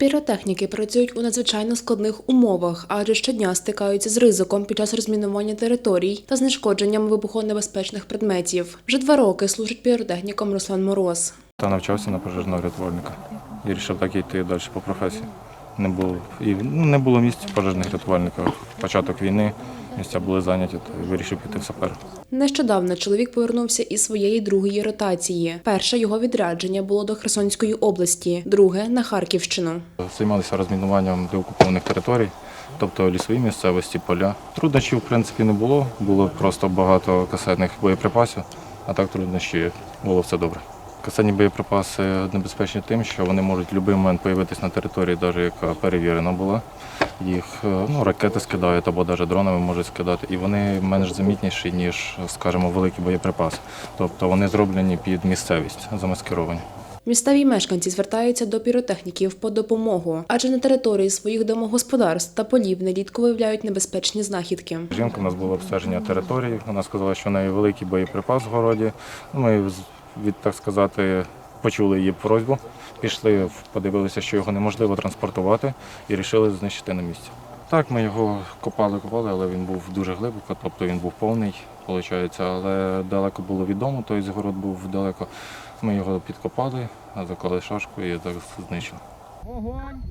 Піротехніки працюють у надзвичайно складних умовах, адже щодня стикаються з ризиком під час розмінування територій та знешкодженням вибухонебезпечних предметів. Вже два роки служить піротехніком Руслан Мороз. Та навчався на пожежного рятувальника. І вирішив так йти далі по професії. Не було, і, ну, не було місць пожежних рятувальників. Початок війни, місця були зайняті, то вирішив піти в сапер. Нещодавно чоловік повернувся із своєї другої ротації. Перше його відрядження було до Херсонської області, друге на Харківщину. Займалися розмінуванням деокупованих територій, тобто лісові місцевості, поля. Труднощів, в принципі, не було. Було просто багато касетних боєприпасів, а так труднощі було все добре. Касетні боєприпаси небезпечні тим, що вони можуть в будь-який момент з'явитися на території, навіть яка перевірена була. Їх е, ну, ракети скидають або навіть дронами можуть скидати, і вони менш замітніші, ніж, скажімо, великі боєприпаси. Тобто вони зроблені під місцевість, замаскировані. Місцеві мешканці звертаються до піротехніків по допомогу, адже на території своїх домогосподарств та полів нерідко виявляють небезпечні знахідки. Жінка у нас було обстеження території. Вона сказала, що в неї великий боєприпас в городі. Ну, Ми від так сказати почули її просьбу. Пішли, подивилися, що його неможливо транспортувати, і вирішили знищити на місці. Так, ми його копали, копали, але він був дуже глибоко, тобто він був повний, виходить, але далеко було відомо, той згород був далеко. Ми його підкопали, заклали шашку і так знищили. Огонь!